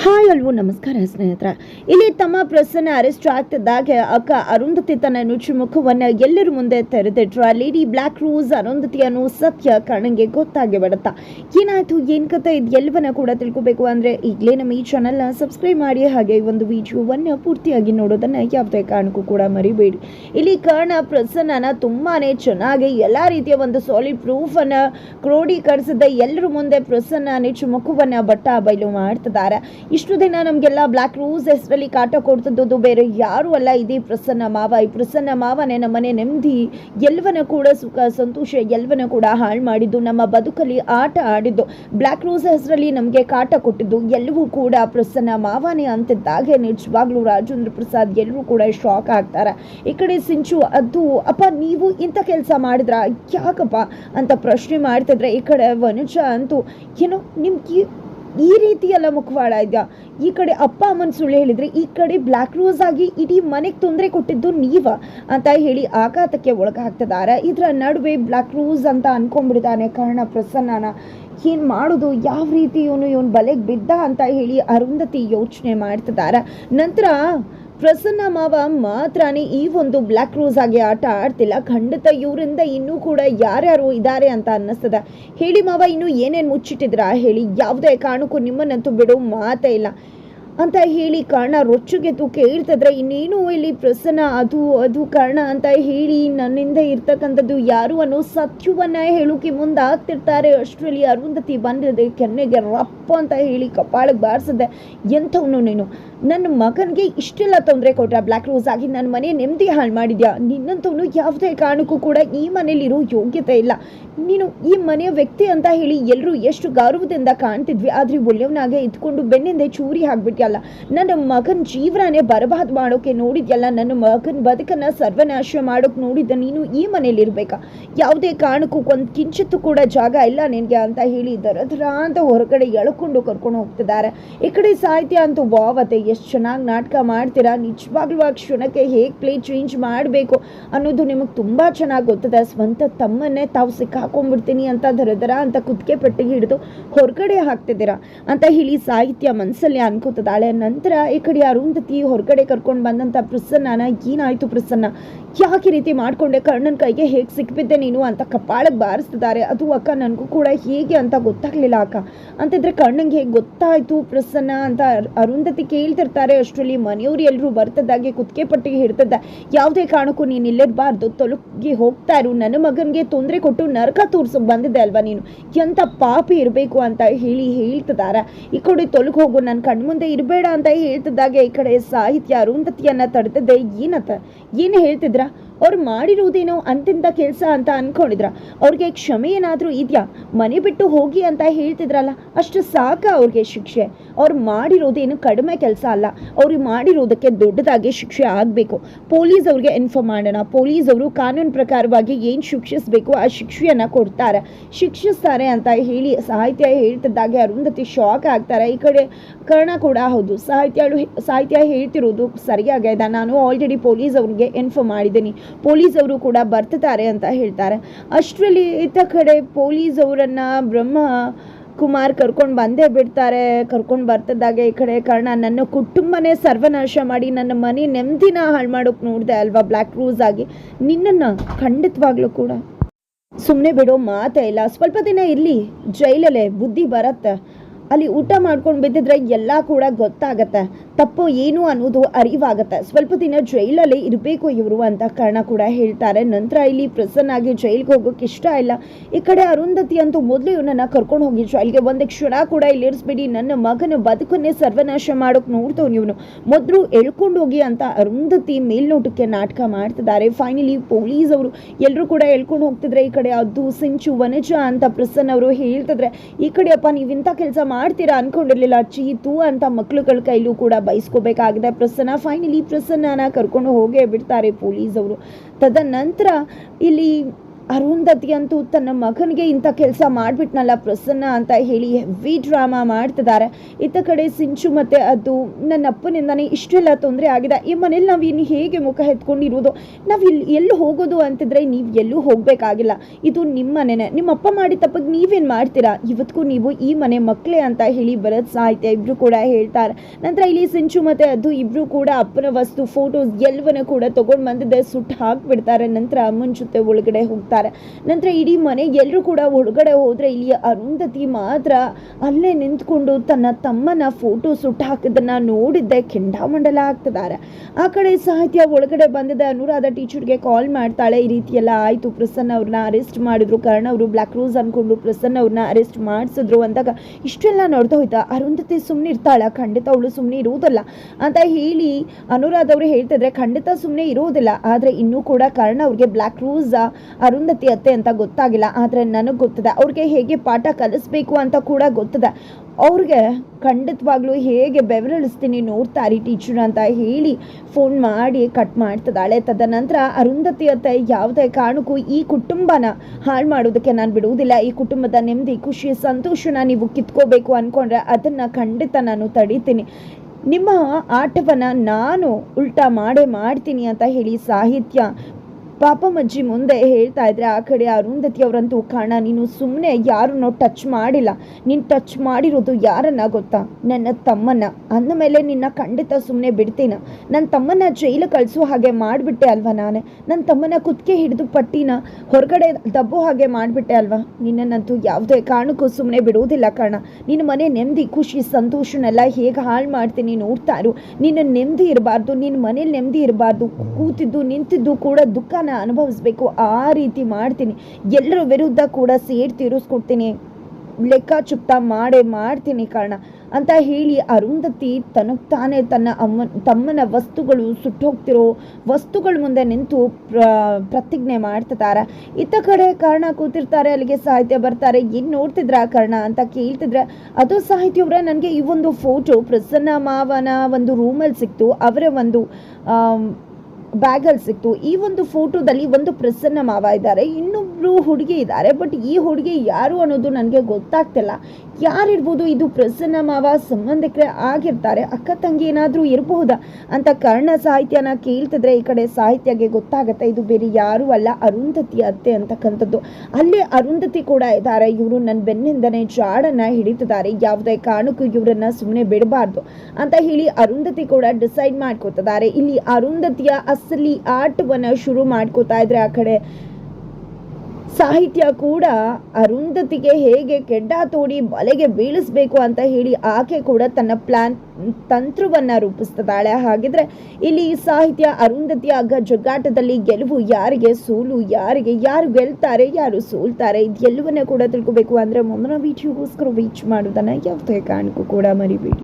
Hi ಅಲ್ವೋ, ನಮಸ್ಕಾರ ಸ್ನೇಹಿತರ. ಇಲ್ಲಿ ತಮ್ಮ ಪ್ರಸನ್ನ ಅರೆಸ್ಟ್ ಆಗ್ತಿದ್ದಾಗ. ಅಕ್ಕ ಅರುಂಧತಿ ತನ್ನ ನುಚ್ಚು ಮುಖವನ್ನು ಎಲ್ಲರ ಮುಂದೆ ತೆರೆದಿಟ್ರ. ಲೇಡಿ ಬ್ಲ್ಯಾಕ್ ರೂಸ್ ಅರುಂಧತಿ ಅನ್ನೋ ಸತ್ಯ ಕಣ್ಣಿಗೆ ಗೊತ್ತಾಗಿ ಬಿಡುತ್ತಾ. ಏನಾಯಿತು? ಏನು ಕತೆ? ಇದು ಎಲ್ಲವನ್ನ ಕೂಡ ತಿಳ್ಕೊಬೇಕು ಅಂದ್ರೆ ಈಗಲೇ ನಮ್ಮ ಈ ಚಾನಲ್ನ ಸಬ್ಸ್ಕ್ರೈಬ್ ಮಾಡಿ. ಹಾಗೆ ಈ ಒಂದು ವಿಡಿಯೋವನ್ನು ಪೂರ್ತಿಯಾಗಿ ನೋಡೋದನ್ನ ಯಾವುದೇ ಕಾರಣಕ್ಕೂ ಕೂಡ ಮರಿಬೇಡಿ. ಇಲ್ಲಿ ಕರ್ಣ ಪ್ರಸನ್ನನ ತುಂಬಾನೇ ಚೆನ್ನಾಗಿ ಎಲ್ಲಾ ರೀತಿಯ ಒಂದು ಸಾಲಿಡ್ ಪ್ರೂಫ್ ಅನ್ನ ಕ್ರೋಢೀಕರಿಸಿದ ಎಲ್ಲರ ಮುಂದೆ ಪ್ರಸನ್ನ ನಿಚ್ಚು ಮುಖವನ್ನ ಬಟ್ಟ ಬಯಲು ಮಾಡ್ತಿದ್ದಾರೆ. ಇಷ್ಟು ದಿನ ನಮಗೆಲ್ಲ ಬ್ಲ್ಯಾಕ್ ರೋಸ್ ಹೆಸರಲ್ಲಿ ಕಾಟ ಕೊಡ್ತಿದ್ದು ಬೇರೆ ಯಾರೂ ಅಲ್ಲ. ಇದೇ ಪ್ರಸನ್ನ ಮಾವ. ಈ ಪ್ರಸನ್ನ ಮಾವನೇ ನಮ್ಮನೆ ನೆಮ್ಮದಿ. ಎಲ್ಲವನ್ನ ಕೂಡ ಸುಖ, ಸಂತೋಷ ಎಲ್ಲವನ್ನ ಕೂಡ ಹಾಳು ಮಾಡಿದ್ದು. ನಮ್ಮ ಬದುಕಲ್ಲಿ ಆಟ ಆಡಿದ್ದು. ಬ್ಲ್ಯಾಕ್ ರೋಸ್ ಹೆಸರಲ್ಲಿ ನಮಗೆ ಕಾಟ ಕೊಟ್ಟಿದ್ದು. ಎಲ್ಲವೂ ಕೂಡ ಪ್ರಸನ್ನ ಮಾವನೇ ಅಂತಿದ್ದಾಗೆ. ನಿಜವಾಗ್ಲೂ ರಾಜೇಂದ್ರ ಪ್ರಸಾದ್ ಎಲ್ಲರೂ ಕೂಡ ಶಾಕ್ ಆಗ್ತಾರೆ. ಈ ಕಡೆ ಸಿಂಚು, ಅದು, ಅಪ್ಪ, ನೀವು ಇಂಥ ಕೆಲಸ ಮಾಡಿದ್ರ? ಯಾಕಪ್ಪ? ಅಂತ ಪ್ರಶ್ನೆ ಮಾಡ್ತಿದ್ರೆ ಈ ಕಡೆ ವನುಜ ಅಂತೂ, ಏನೋ, ನಿಮ್ಗೆ ಈ ರೀತಿ ಎಲ್ಲ ಮುಖವಾಡ ಇದೆಯಾ? ಈ ಕಡೆ ಅಪ್ಪ ಅಮ್ಮನ ಸುಳ್ಳು ಹೇಳಿದ್ರೆ, ಈ ಕಡೆ ಬ್ಲ್ಯಾಕ್ ರೋಸ್ ಆಗಿ ಇಡೀ ಮನೆಗೆ ತೊಂದರೆ ಕೊಟ್ಟಿದ್ದು ನೀವ ಅಂತ ಹೇಳಿ ಆಘಾತಕ್ಕೆ ಒಳಗಾಗ್ತಿದ್ದಾರೆ ಇದರ ನಡುವೆ ಬ್ಲ್ಯಾಕ್ ರೋಸ್ ಅಂತ ಅನ್ಕೊಂಡ್ಬಿಡ್ತಾನೆ ಕಾರಣ ಪ್ರಸನ್ನನ. ಏನು ಮಾಡೋದು? ಯಾವ ರೀತಿ ಇವನು ಇವನು ಬಲೆಗೆ ಬಿದ್ದ ಅಂತ ಹೇಳಿ ಅರುಂಧತಿ ಯೋಚನೆ ಮಾಡ್ತಿದ್ದಾರೆ ನಂತರ ಪ್ರಸನ್ನ ಮಾವ ಮಾತ್ರನೇ ಈ ಒಂದು ಬ್ಲ್ಯಾಕ್ ರೋಸ್ ಆಗಿ ಆಟ ಆಡ್ತಿಲ್ಲ. ಖಂಡಿತ ಇವರಿಂದ ಇನ್ನೂ ಕೂಡ ಯಾರ್ಯಾರು ಇದ್ದಾರೆ ಅಂತ ಅನ್ನಿಸ್ತದೆ. ಹೇಳಿ ಮಾವ, ಇನ್ನು ಏನೇನು ಮುಚ್ಚಿಟ್ಟಿದ್ರಾ ಹೇಳಿ. ಯಾವುದೇ ಕಾರಣಕ್ಕೂ ನಿಮ್ಮನ್ನಂತೂ ಬಿಡೋ, ಮಾತೇ ಇಲ್ಲ. ಅಂತ ಹೇಳಿ ಕಾರಣ ರೊಚ್ಚುಗೆದ್ದು ಕೇಳ್ತಿದ್ರೆ ಇನ್ನೇನು ಇಲ್ಲಿ ಪ್ರಸನ್ನ, ಅದು ಅದು ಕಾರಣ ಅಂತ ಹೇಳಿ ನನ್ನಿಂದ ಇರ್ತಕ್ಕಂಥದ್ದು ಯಾರು ಅನ್ನೋ ಸತ್ಯವನ್ನ ಹೇಳೋಕೆ ಮುಂದಾಗ್ತಿರ್ತಾರೆ. ಅಷ್ಟರಲ್ಲಿ ಅರುಂಧತಿ ಬಂದಿದೆ, ಕೆನ್ನೆಗೆ ರಪ್ಪ ಅಂತ ಹೇಳಿ ಕಪಾಳಕ್ಕೆ ಬಾರಿಸಿದೆ. ಎಂಥವನು ನೀನು? ನನ್ನ ಮಗನಿಗೆ ಇಷ್ಟೆಲ್ಲ ತೊಂದರೆ ಕೊಟ್ಟ ಬ್ಲ್ಯಾಕ್ ರೋಸ್ ಆಗಿ ನನ್ನ ಮನೆ ನೆಮ್ಮದಿ ಹಾಳು ಮಾಡಿದ್ಯಾ? ನಿನ್ನಂಥವನು ಯಾವುದೇ ಕಾರಣಕ್ಕೂ ಕೂಡ ಈ ಮನೇಲಿರೋ ಯೋಗ್ಯತೆ ಇಲ್ಲ. ನೀನು ಈ ಮನೆಯ ವ್ಯಕ್ತಿ ಅಂತ ಹೇಳಿ ಎಲ್ಲರೂ ಎಷ್ಟು ಗೌರವದಿಂದ ಕಾಣ್ತಿದ್ವಿ, ಆದ್ರೆ ಒಳ್ಳೆಯವನಾಗೆ ಇದ್ಕೊಂಡು ಬೆನ್ನಿಂದೆ ಚೂರಿ ಹಾಕ್ಬಿಟ್ಯಲ್ಲ ನನ್ನ ಮಗನ ಜೀವನನೇ ಬರಬಾದ್ ಮಾಡೋಕೆ ನೋಡಿದ್ಯಲ್ಲ? ನನ್ನ ಮಗನ ಬದುಕನ್ನ ಸರ್ವನಾಶ ಮಾಡೋಕೆ ನೋಡಿದ್ದ ನೀನು ಈ ಮನೇಲಿ ಇರ್ಬೇಕಾ ಯಾವುದೇ ಕಾರಣಕ್ಕೂ ಒಂದು ಕಿಂಚಿತ್ತು ಕೂಡ ಜಾಗ ಇಲ್ಲ ನಿನಗೆ ಅಂತ ಹೇಳಿ ದರ ದರ ಅಂತ ಹೊರಗಡೆ ಎಳ್ಕೊಂಡು ಕರ್ಕೊಂಡು ಹೋಗ್ತಿದ್ದಾರೆ. ಈ ಕಡೆ ಸಾಹಿತ್ಯ ಅಂತೂ ವಾವತೆ ಎಷ್ಟು ಚೆನ್ನಾಗಿ ನಾಟಕ ಮಾಡ್ತೀರಾ? ನಿಜವಾಗ್ಲೂ ಆ ಕ್ಷಣಕ್ಕೆ ಹೇಗೆ ಪ್ಲೇ ಚೇಂಜ್ ಮಾಡಬೇಕು ಅನ್ನೋದು ನಿಮಗೆ ತುಂಬ ಚೆನ್ನಾಗಿ ಗೊತ್ತದೆ. ಸ್ವಂತ ತಮ್ಮನ್ನೇ ತಾವು ಸಿಕ್ಕಾಕೊಂಡ್ಬಿಡ್ತೀನಿ ಅಂತ ದರ ದರ ಅಂತ ಕುತ್ತಿಗೆ ಪಟ್ಟಿಗೆ ಹಿಡಿದು ಹೊರಗಡೆ ಹಾಕ್ತಿದ್ದೀರಾ? ಅಂತ ಹೇಳಿ ಸಾಹಿತ್ಯ ಮನಸ್ಸಲ್ಲಿ ಅನ್ಕೋತದಾಳೆ ನಂತರ ಈ ಕಡೆ ಅರುಂಧತಿ ಹೊರಗಡೆ ಕರ್ಕೊಂಡು ಬಂದಂಥ ಪ್ರಸನ್ನನ, ಏನಾಯಿತು ಪ್ರಸನ್ನ? ಯಾಕೆ ರೀತಿ ಮಾಡ್ಕೊಂಡೆ? ಕರ್ಣನ ಕೈಗೆ ಹೇಗೆ ಸಿಕ್ಬಿದ್ದೆ ನೀನು ಅಂತ ಕಪಾಳಕ್ಕೆ ಬಾರಿಸ್ತಿದ್ದಾರೆ. ಅದು ಅಕ್ಕ, ನನಗೂ ಕೂಡ ಹೇಗೆ ಅಂತ ಗೊತ್ತಾಗ್ಲಿಲ್ಲ ಅಕ್ಕ. ಅಂತಿದ್ರೆ ಕರ್ಣಂಗೆ ಹೇಗೆ ಗೊತ್ತಾಯಿತು ಪ್ರಸನ್ನ ಅಂತ ಅರುಂಧತಿ ಕೇಳ್ತಿರ್ತಾರೆ. ಅಷ್ಟರಲ್ಲಿ ಮನೆಯವ್ರು ಎಲ್ಲರೂ ಬರ್ತದಾಗೆ ಕುತ್ತಿಗೆ ಪಟ್ಟಿಗೆ ಹಿಡ್ತದ ಯಾವುದೇ ಕಾರಣಕ್ಕೂ ನೀನು ಇಲ್ಲಿರಬಾರ್ದು ತೊಲಗಿ ಹೋಗ್ತಾ ಇರು. ನನ್ನ ಮಗನಿಗೆ ತೊಂದರೆ ಕೊಟ್ಟು ನರಕ ತೋರ್ಸೋಕೆ ಬಂದಿದ್ದೆ ಅಲ್ವಾ ನೀನು? ಎಂಥ ಪಾಪಿ ಇರಬೇಕು ಅಂತ ಹೇಳಿ ಹೇಳ್ತಿದ್ದಾರೆ ಈ ಕಡೆ ತೊಲಗಿ ಹೋಗು. ನನ್ನ ಕಣ್ಮುಂದೆ ಇರಬೇಡ ಅಂತ ಹೇಳ್ತಿದ್ದಾಗೆ ಈ ಕಡೆ ಸಾಹಿತ್ಯ ಅರುಂಧತಿಯನ್ನ ತಡ್ತದೆ ಏನತ್ತ ಏನು ಹೇಳ್ತಿದ್ರ ಅವ್ರು ಮಾಡಿರೋದೇನೋ ಅಂತಿಂತ ಕೆಲಸ ಅಂತ ಅನ್ಕೊಂಡಿದ್ರ. ಅವ್ರಿಗೆ ಕ್ಷಮೆ ಏನಾದರೂ ಇದೆಯಾ? ಮನೆ ಬಿಟ್ಟು ಹೋಗಿ ಅಂತ ಹೇಳ್ತಿದ್ರಲ್ಲ, ಅಷ್ಟು ಸಾಕ ಅವ್ರಿಗೆ ಶಿಕ್ಷೆ. ಅವ್ರು ಮಾಡಿರೋದೇನು ಕಡಿಮೆ ಕೆಲಸ ಅಲ್ಲ. ಅವ್ರಿಗೆ ಮಾಡಿರೋದಕ್ಕೆ ದೊಡ್ಡದಾಗಿ ಶಿಕ್ಷೆ ಆಗಬೇಕು. ಪೊಲೀಸ್ ಅವ್ರಿಗೆ ಇನ್ಫಾರ್ಮ್ ಮಾಡೋಣ. ಪೊಲೀಸ್ ಅವರು ಕಾನೂನು ಪ್ರಕಾರವಾಗಿ ಏನು ಶಿಕ್ಷಿಸಬೇಕು ಆ ಶಿಕ್ಷೆಯನ್ನು ಕೊಡ್ತಾರೆ. ಶಿಕ್ಷಿಸ್ತಾರೆ ಅಂತ ಹೇಳಿ ಸಾಹಿತ್ಯ ಹೇಳ್ತಿದ್ದಾಗೆ ಅರುಂಧತಿ ಶಾಕ್ ಆಗ್ತಾರೆ. ಈ ಕಡೆ ಕರ್ಣ ಕೂಡ ಹೌದು. ಸಾಹಿತ್ಯ ಸಾಹಿತ್ಯ ಹೇಳ್ತಿರೋದು ಸರಿಯಾಗಿದೆ. ನಾನು ಆಲ್ರೆಡಿ ಪೊಲೀಸ್ ಅವ್ರಿಗೆ ಇನ್ಫಾರ್ಮ್ ಮಾಡಿದ್ದೀನಿ. ಪೊಲೀಸ್ ಅವರು ಕೂಡ ಬರ್ತಿದ್ದಾರೆ ಅಂತ ಹೇಳ್ತಾರೆ. ಅಷ್ಟರಲ್ಲಿ ಇತ್ತ ಕಡೆ ಪೊಲೀಸ್ ಅವರನ್ನ ಬ್ರಹ್ಮ ಕುಮಾರ್ ಕರ್ಕೊಂಡು ಬಂದೇ ಬಿಡ್ತಾರೆ. ಕರ್ಕೊಂಡು ಬರ್ತಿದ್ದಾಗೆ ಈ ಕಡೆ. ಕಾರಣ ನನ್ನ ಕುಟುಂಬನೇ ಸರ್ವನಾಶ ಮಾಡಿ, ನನ್ನ ಮನೆ ನೆಮ್ಮದಿನ ಹಾಳು ಮಾಡೋಕೆ ನೋಡಿದೆ ಅಲ್ವಾ ಬ್ಲ್ಯಾಕ್ ರೂಸ್ ಆಗಿ? ನಿನ್ನನ್ನು ಖಂಡಿತವಾಗ್ಲೂ ಕೂಡ. ಸುಮ್ಮನೆ ಬಿಡೋ ಮಾತೇ ಇಲ್ಲ. ಸ್ವಲ್ಪ ದಿನ ಇರಲಿ. ಜೈಲಲ್ಲೇ ಬುದ್ಧಿ ಬರತ್ತೆ. ಅಲ್ಲಿ ಊಟ ಮಾಡ್ಕೊಂಡು ಬಿದ್ದಿದ್ರೆ ಎಲ್ಲ ಕೂಡ ಗೊತ್ತಾಗತ್ತೆ. ತಪ್ಪು ಏನು ಅನ್ನೋದು ಅರಿವಾಗತ್ತೆ. ಸ್ವಲ್ಪ ದಿನ ಜೈಲಲ್ಲಿ ಇರಬೇಕು ಇವರು ಅಂತ ಕಾರಣ ಕೂಡ ಹೇಳ್ತಾರೆ. ನಂತರ ಇಲ್ಲಿ ಪ್ರಸನ್ನ ಆಗಿ ಜೈಲ್ಗೆ ಹೋಗೋಕೆ ಇಷ್ಟ ಇಲ್ಲ. ಈ ಕಡೆ ಅರುಂಧತಿ ಅಂತೂ ಮೊದಲು ಇವನನ್ನು ಕರ್ಕೊಂಡು ಹೋಗಿ ಜೈಲಿಗೆ. ಒಂದು ಕ್ಷಣ ಕೂಡ ಇಲ್ಲಿ ಇರಿಸ್ಬಿಡಿ, ನನ್ನ ಮಗನ ಬದುಕನ್ನೇ ಸರ್ವನಾಶ ಮಾಡೋಕೆ ನೋಡ್ತವ್ನು ಇವನು. ಮೊದಲು ಎಳ್ಕೊಂಡು ಹೋಗಿ ಅಂತ ಅರುಂಧತಿ ಮೇಲ್ನೋಟಕ್ಕೆ ನಾಟಕ ಮಾಡ್ತಿದ್ದಾರೆ. ಫೈನಲಿ ಪೊಲೀಸ್ ಅವರು ಎಲ್ಲರೂ ಕೂಡ ಎಳ್ಕೊಂಡು ಹೋಗ್ತಿದ್ರೆ ಈ ಕಡೆ ಅದು, ಸಿಂಚು, ವನಜ ಅಂತ ಪ್ರಸನ್ನ ಅವರು ಹೇಳ್ತಿದ್ರೆ, ಈ ಕಡೆ ಅಪ್ಪ ನೀವು ಇಂಥ ಕೆಲಸ ಮಾಡ್ತೀರಾ ಅನ್ಕೊಂಡಿರ್ಲಿಲ್ಲ. ಚೀತು ಅಂತ ಮಕ್ಳುಗಳ ಕೈಲೂ ಕೂಡ ಬಯಸ್ಕೋಬೇಕಾಗಿದೆ ಪ್ರಸನ್ನ ಫೈನಲಿ ಪ್ರಸನ್ನನ ಕರ್ಕೊಂಡು ಹೋಗೇ ಬಿಡ್ತಾರೆ ಪೊಲೀಸ್ ಅವರು ತದನಂತರ ಇಲ್ಲಿ ಅರುಂಧತಿ ಅಂತೂ ತನ್ನ ಮಗನಿಗೆ ಇಂಥ ಕೆಲಸ ಮಾಡಿಬಿಟ್ನಲ್ಲ ಪ್ರಸನ್ನ ಅಂತ ಹೇಳಿ ಹೆವಿ ಡ್ರಾಮಾ ಮಾಡ್ತಿದ್ದಾರೆ. ಇತ್ತ ಕಡೆ ಸಿಂಚು ಮತ್ತೆ ಅದು ನನ್ನ ಅಪ್ಪನಿಂದನೇ ಇಷ್ಟೆಲ್ಲ ತೊಂದರೆ ಆಗಿದೆ. ಈ ಮನೇಲಿ ನಾವು ಇನ್ನು ಹೇಗೆ ಮುಖ ಎತ್ಕೊಂಡಿರೋದು? ನಾವು ಇಲ್ಲಿ ಎಲ್ಲಿ ಹೋಗೋದು ಅಂತಿದ್ರೆ ನೀವು ಎಲ್ಲೂ ಹೋಗಬೇಕಾಗಿಲ್ಲ. ಇದು ನಿಮ್ಮ ಮನೆನೇ. ನಿಮ್ಮ ಅಪ್ಪ ಮಾಡಿದ ತಪ್ಪಿಗೆ ನೀವೇನು ಮಾಡ್ತೀರಾ? ಇವತ್ತಿಗೂ ನೀವು ಈ ಮನೆ ಮಕ್ಕಳೇ ಅಂತ ಹೇಳಿ ಭರತ್ ಸಾಹಿತ್ಯ ಇಬ್ಬರು ಕೂಡ ಹೇಳ್ತಾರೆ. ನಂತರ ಇಲ್ಲಿ ಸಿಂಚು ಮತ್ತು ಅದು ಇಬ್ಬರು ಕೂಡ ಅಪ್ಪನ ವಸ್ತು ಫೋಟೋಸ್ ಎಲ್ಲವನ್ನ ಕೂಡ ತೊಗೊಂಡು ಬಂದಿದ್ದೆ ಸುಟ್ಟು ಹಾಕಿಬಿಡ್ತಾರೆ. ನಂತರ ಅಮ್ಮನ ಜೊತೆ ಒಳಗಡೆ ಹೋಗ್ತಾರೆ. ನಂತರ ಇಡೀ ಮನೆ ಎಲ್ಲರೂ ಕೂಡ ಒಳಗಡೆ ಹೋದ್ರೆ ಇಲ್ಲಿ ಅರುಂಧತಿ ಮಾತ್ರ ಅಲ್ಲೇ ನಿಂತ್ಕೊಂಡು ತನ್ನ ತಮ್ಮನ ಫೋಟೋ ಸುಟ್ಟು ಹಾಕಿದ್ದನ್ನು ನೋಡಿದ್ದೆ ಕೆಂಡಾಮಂಡಲ ಆಗ್ತಿದ್ದಾರೆ. ಆ ಕಡೆ ಸಾಹಿತ್ಯ ಒಳಗಡೆ ಬಂದಿದೆ. ಅನುರಾಧ ಟೀಚರ್ಗೆ ಕಾಲ್ ಮಾಡ್ತಾಳೆ. ಈ ರೀತಿ ಎಲ್ಲ ಆಯ್ತು. ಪ್ರಸನ್ನ ಅವ್ರನ್ನ ಅರೆಸ್ಟ್ ಮಾಡಿದ್ರು. ಕಾರಣ ಅವರು ಬ್ಲ್ಯಾಕ್ ರೋಸ್ ಅನ್ಕೊಂಡು ಪ್ರಸನ್ನ ಅವ್ರನ್ನ ಅರೆಸ್ಟ್ ಮಾಡಿಸಿದ್ರು ಅಂದಾಗ ಇಷ್ಟೆಲ್ಲ ನೋಡ್ತಾ ಹೋಯ್ತಾ? ಅರುಂಧತಿ ಸುಮ್ಮನೆ ಇರ್ತಾಳೆ. ಖಂಡಿತ ಅವಳು ಸುಮ್ಮನೆ ಇರುವುದಿಲ್ಲ. ಅಂತ ಹೇಳಿ ಅನುರಾಧ ಅವರು ಹೇಳ್ತಿದ್ರೆ ಖಂಡಿತ ಸುಮ್ಮನೆ ಇರೋದಿಲ್ಲ ಆದರೆ ಇನ್ನೂ ಕೂಡ ಕಾರಣ ಅವ್ರಿಗೆ ಬ್ಲ್ಯಾಕ್ ರೋಸ್ ಅರುಂಧತಿ ಅತ್ತೆ ಅಂತ ಗೊತ್ತಾಗಿಲ್ಲ, ಆದರೆ ನನಗೆ ಗೊತ್ತಿದೆ. ಅವ್ರಿಗೆ ಹೇಗೆ ಪಾಠ ಕಲಿಸ್ಬೇಕು ಅಂತ ಕೂಡ ಗೊತ್ತಿದೆ. ಅವ್ರಿಗೆ ಖಂಡಿತವಾಗ್ಲೂ ಹೇಗೆ ಬೆವರಳಿಸ್ತೀನಿ ನೋಡ್ತಾರೆ ಟೀಚರ್ ಅಂತ ಹೇಳಿ ಫೋನ್ ಮಾಡಿ ಕಟ್ ಮಾಡ್ತದಾಳೆ ತದನಂತರ ಅರುಂಧತಿ ಅತ್ತೆ ಯಾವುದೇ ಕಾರಣಕ್ಕೂ ಈ ಕುಟುಂಬನ ಹಾಳು ಮಾಡೋದಕ್ಕೆ ನಾನು ಬಿಡುವುದಿಲ್ಲ. ಈ ಕುಟುಂಬದ ನೆಮ್ಮದಿ, ಖುಷಿ, ಸಂತೋಷನ ನೀವು ಕಿತ್ಕೋಬೇಕು ಅಂದ್ಕೊಂಡ್ರೆ ಅದನ್ನು ಖಂಡಿತ ನಾನು ತಡೀತೀನಿ. ನಿಮ್ಮ ಆಟವನ್ನು ನಾನು ಉಲ್ಟಾ ಮಾಡೇ ಮಾಡ್ತೀನಿ ಅಂತ ಹೇಳಿ ಸಾಹಿತ್ಯ ಪಾಪಮ್ಮಜ್ಜಿ ಮುಂದೆ ಹೇಳ್ತಾ ಇದ್ರೆ, ಆ ಕಡೆ ಅರುಂಧತಿ ಅವರಂತೂ, ಕಾಣ, ನೀನು ಸುಮ್ಮನೆ ಯಾರನ್ನು ಟಚ್ ಮಾಡಿಲ್ಲ. ನೀನು ಟಚ್ ಮಾಡಿರೋದು ಯಾರನ್ನ ಗೊತ್ತಾ? ನನ್ನ ತಮ್ಮನ್ನ. ಅಂದಮೇಲೆ ನಿನ್ನ ಖಂಡಿತ ಸುಮ್ಮನೆ ಬಿಡ್ತೀನ. ನನ್ನ ತಮ್ಮನ್ನ ಜೈಲು ಕಳಿಸೋ ಹಾಗೆ ಮಾಡಿಬಿಟ್ಟೆ ಅಲ್ವಾ ನಾನು? ನನ್ನ ತಮ್ಮನ ಕುತ್ತಿಗೆ ಹಿಡಿದು ಪಟ್ಟಿನ ಹೊರಗಡೆ ದಬ್ಬೋ ಹಾಗೆ ಮಾಡಿಬಿಟ್ಟೆ ಅಲ್ವಾ? ನಿನ್ನನ್ನಂತೂ ಯಾವುದೇ ಕಾರಣಕ್ಕೂ ಸುಮ್ಮನೆ ಬಿಡುವುದಿಲ್ಲ ಕಾರಣ ನಿನ್ನ ಮನೆ ನೆಮ್ಮದಿ, ಖುಷಿ, ಸಂತೋಷನೆಲ್ಲ ಹೇಗೆ ಹಾಳು ಮಾಡ್ತೀನಿ ನೋಡ್ತಾ ಇರು. ನಿನ್ನ ನೆಮ್ಮದಿ ಇರಬಾರ್ದು, ನಿನ್ನ ಮನೇಲಿ ನೆಮ್ಮದಿ ಇರಬಾರ್ದು. ಕೂತಿದ್ದು, ನಿಂತಿದ್ದು ಕೂಡ ದುಃಖನ ಅನುಭವಿಸ್ಬೇಕು, ಆ ರೀತಿ ಮಾಡ್ತೀನಿ. ಎಲ್ಲರ ವಿರುದ್ಧ ಕೂಡ ಸೇಡ್ ತೀರಿಸ್ಕೊಡ್ತೀನಿ. ಲೆಕ್ಕ ಚುಕ್ತ ಮಾಡೇ ಮಾಡ್ತೀನಿ ಕಾರಣ ಅಂತ ಹೇಳಿ ಅರುಂಧತಿ ತನಗೆ ತಾನೇ ತನ್ನ ಅಮ್ಮ ತಮ್ಮನ ವಸ್ತುಗಳು ಸುಟ್ಟೋಗ್ತಿರೋ ವಸ್ತುಗಳ ಮುಂದೆ ನಿಂತು ಪ್ರ, ಪ್ರತಿಜ್ಞೆ ಮಾಡ್ತಿದ್ದಾರೆ ಇತ್ತ ಕಡೆ ಕಾರಣ ಕೂತಿರ್ತಾರೆ, ಅಲ್ಲಿಗೆ ಸಾಹಿತ್ಯ ಬರ್ತಾರೆ. ಏನು ನೋಡ್ತಿದ್ರ ಕಾರಣ ಅಂತ ಕೇಳ್ತಿದ್ರೆ, ಅದು ಸಾಹಿತ್ಯವರ ನನಗೆ ಈ ಒಂದು ಫೋಟೋ ಪ್ರಸನ್ನ ಮಾವನ ಒಂದು ರೂಮಲ್ಲಿ ಸಿಕ್ತು. ಅವರ ಒಂದು ಬ್ಯಾಗಲ್ಲಿ ಸಿಕ್ತು. ಈ ಒಂದು ಫೋಟೋದಲ್ಲಿ ಒಂದು ಪ್ರಸನ್ನ ಮಾವ ಇದ್ದಾರೆ. ಇನ್ನೊಬ್ರು ಹುಡುಗಿ ಇದ್ದಾರೆ ಬಟ್ ಈ ಹುಡುಗಿ ಯಾರು ಅನ್ನೋದು ನನಗೆ ಗೊತ್ತಾಗ್ತಿಲ್ಲ. ಯಾರಿರ್ಬೋದು ಇದು ಪ್ರಸನ್ನ ಮಾವ ಸಂಬಂಧಿಕರೇ ಆಗಿರ್ತಾರೆ, ಅಕ್ಕ ತಂಗಿ ಏನಾದರೂ ಇರಬಹುದಾ ಅಂತ ಕರ್ಣ ಸಾಹಿತ್ಯನ ಕೇಳ್ತಿದ್ರೆ ಈ ಕಡೆ ಸಾಹಿತ್ಯಗೆ ಗೊತ್ತಾಗುತ್ತೆ, ಇದು ಬೇರೆ ಯಾರೂ ಅಲ್ಲ, ಅರುಂಧತಿ ಅತ್ತೆ ಅಂತಕ್ಕಂಥದ್ದು. ಅಲ್ಲೇ ಅರುಂಧತಿ ಕೂಡ ಇದ್ದಾರೆ ಇವರು ನನ್ನ ಬೆನ್ನಿಂದನೇ ಜಾಡನ್ನ ಹಿಡಿತಿದ್ದಾರೆ, ಯಾವುದೇ ಕಾರಣಕ್ಕೂ ಇವರನ್ನು ಸುಮ್ಮನೆ ಬಿಡಬಾರ್ದು ಅಂತ ಹೇಳಿ ಅರುಂಧತಿ ಕೂಡ ಡಿಸೈಡ್ ಮಾಡ್ಕೋತಿದ್ದಾರೆ. ಇಲ್ಲಿ ಅರುಂಧತಿಯ ಅಸಲಿ ಆಟವನ್ನು ಶುರು ಮಾಡ್ಕೋತಾ ಇದ್ರೆ ಆ ಕಡೆ ಸಾಹಿತ್ಯ ಕೂಡ ಅರುಂಧತಿಗೆ ಹೇಗೆ ಕೆಡ್ಡ ತೋಡಿ ಬಲೆಗೆ ಬೀಳಿಸ್ಬೇಕು ಅಂತ ಹೇಳಿ ಆಕೆ ಕೂಡ ತನ್ನ ಪ್ಲಾನ್, ತಂತ್ರವನ್ನ ರೂಪಿಸ್ತಿದ್ದಾಳೆ ಹಾಗಿದ್ರೆ ಇಲ್ಲಿ ಸಾಹಿತ್ಯ ಅರುಂಧತಿಯ ಆಗ ಜಗ್ಗಾಟದಲ್ಲಿ ಗೆಲುವು ಯಾರಿಗೆ, ಸೋಲು ಯಾರಿಗೆ, ಯಾರು ಗೆಲ್ತಾರೆ, ಯಾರು ಸೋಲ್ತಾರೆ ಇದೆಲ್ಲವನ್ನ ಕೂಡ ತಿಳ್ಕೊಬೇಕು. ಅಂದ್ರೆ ಮುಂದಿನ ವೀಡಿಯೋಗೋಸ್ಕರ ವೀಚ್ ಮಾಡೋದನ್ನ ಯಾವುದೇ ಕಾರಣಕ್ಕೂ ಕೂಡ ಮರಿಬೇಡಿ.